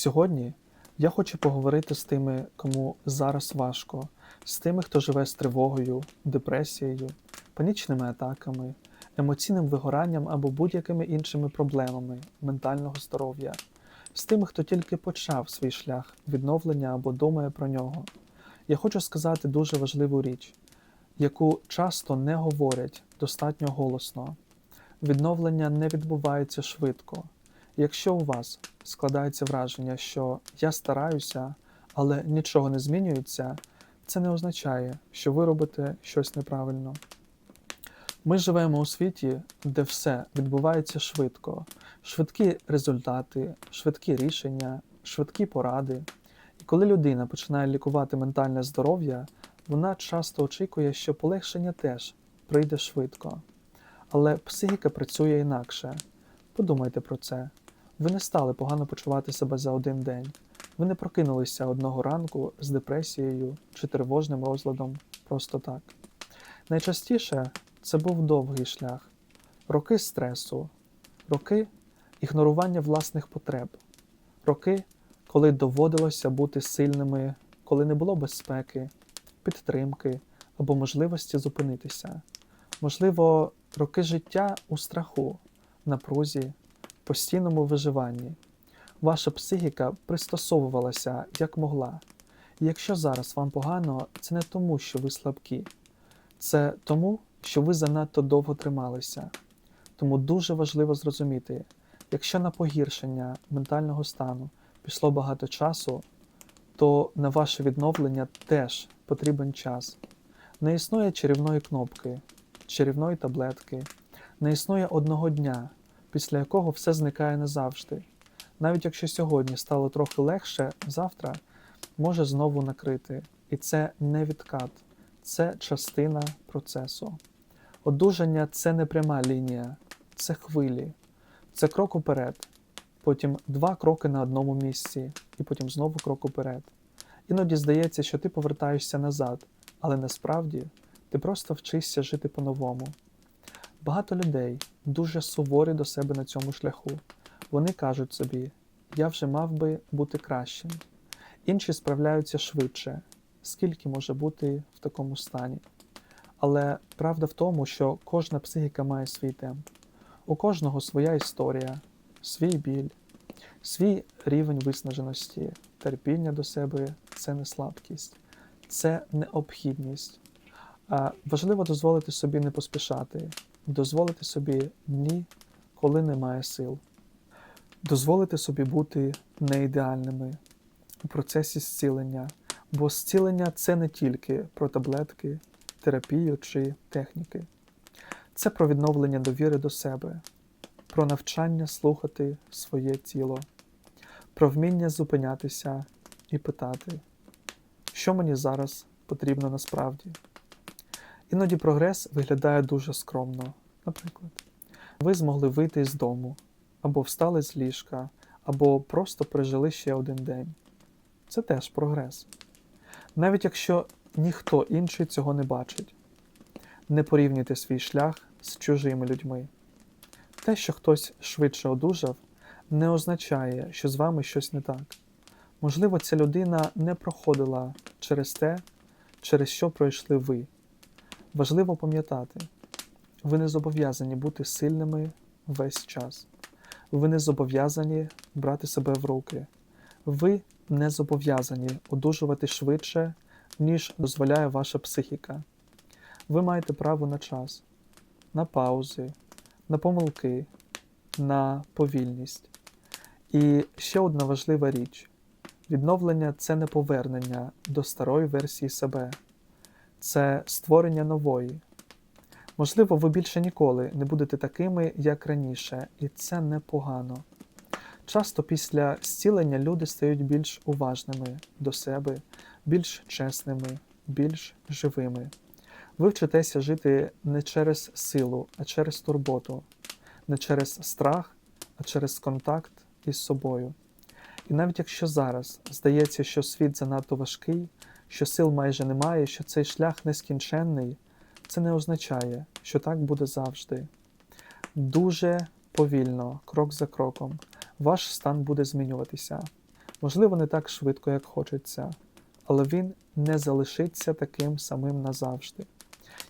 Сьогодні я хочу поговорити з тими, кому зараз важко, з тими, хто живе з тривогою, депресією, панічними атаками, емоційним вигоранням або будь-якими іншими проблемами ментального здоров'я, з тими, хто тільки почав свій шлях відновлення або думає про нього. Я хочу сказати дуже важливу річ, яку часто не говорять достатньо голосно. Відновлення не відбувається швидко. Якщо у вас складається враження, що я стараюся, але нічого не змінюється, це не означає, що ви робите щось неправильно. Ми живемо у світі, де все відбувається швидко, швидкі результати, швидкі рішення, швидкі поради. І коли людина починає лікувати ментальне здоров'я, вона часто очікує, що полегшення теж прийде швидко. Але психіка працює інакше. Подумайте про це. Ви не стали погано почувати себе за один день. Ви не прокинулися одного ранку з депресією чи тривожним розладом просто так. Найчастіше це був довгий шлях, роки стресу, роки ігнорування власних потреб, роки, коли доводилося бути сильними, коли не було безпеки, підтримки або можливості зупинитися. Можливо, роки життя у страху, напрузі, постійному виживанні. Ваша психіка пристосовувалася як могла. І якщо зараз вам погано, це не тому, що ви слабкі, це тому, що ви занадто довго трималися. Тому дуже важливо зрозуміти, якщо на погіршення ментального стану пішло багато часу, то на ваше відновлення теж потрібен час. Не існує чарівної кнопки, чарівної таблетки, не існує одного дня, після якого все зникає назавжди. Навіть якщо сьогодні стало трохи легше, завтра може знову накрити. І це не відкат, це частина процесу. Одужання це не пряма лінія, це хвилі, це крок уперед, потім два кроки на одному місці, і потім знову крок уперед. Іноді здається, що ти повертаєшся назад, але насправді ти просто вчишся жити по-новому. Багато людей дуже суворі до себе на цьому шляху. Вони кажуть собі, я вже мав би бути кращим. Інші справляються швидше, скільки може бути в такому стані. Але правда в тому, що кожна психіка має свій темп. У кожного своя історія, свій біль, свій рівень виснаженості, терпіння до себе це не слабкість, це необхідність. Важливо дозволити собі не поспішати, дозволити собі дні, коли немає сил, дозволити собі бути неідеальними у процесі зцілення, бо зцілення це не тільки про таблетки, терапію чи техніки, це про відновлення довіри до себе, про навчання слухати своє тіло, про вміння зупинятися і питати, що мені зараз потрібно насправді. Іноді прогрес виглядає дуже скромно. Наприклад, ви змогли вийти з дому, або встали з ліжка, або просто пережили ще один день. Це теж прогрес. Навіть якщо ніхто інший цього не бачить, не порівнюйте свій шлях з чужими людьми. Те, що хтось швидше одужав, не означає, що з вами щось не так. Можливо, ця людина не проходила через те, через що пройшли ви. Важливо пам'ятати, ви не зобов'язані бути сильними весь час. Ви не зобов'язані брати себе в руки. Ви не зобов'язані одужувати швидше, ніж дозволяє ваша психіка. Ви маєте право на час, на паузи, на помилки, на повільність. І ще одна важлива річ: відновлення це не повернення до старої версії себе це створення нової. Можливо, ви більше ніколи не будете такими, як раніше, і це непогано. Часто після зцілення люди стають більш уважними до себе, більш чесними, більш живими. Ви вчитеся жити не через силу, а через турботу, не через страх, а через контакт із собою. І навіть якщо зараз здається, що світ занадто важкий, що сил майже немає, що цей шлях нескінченний, це не означає, що так буде завжди. Дуже повільно, крок за кроком, ваш стан буде змінюватися. Можливо, не так швидко, як хочеться, але він не залишиться таким самим назавжди.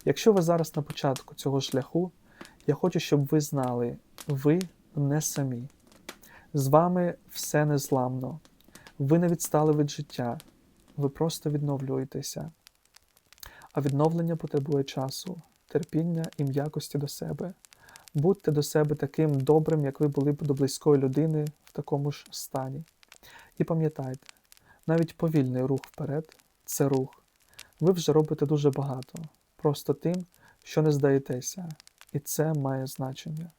Якщо ви зараз на початку цього шляху, я хочу, щоб ви знали, ви не самі. З вами все незламно. Ви не відстали від життя, ви просто відновлюєтеся. А відновлення потребує часу, терпіння і м'якості до себе. Будьте до себе таким добрим, як ви були б до близької людини в такому ж стані. І пам'ятайте, навіть повільний рух вперед це рух. Ви вже робите дуже багато, просто тим, що не здаєтеся, і це має значення.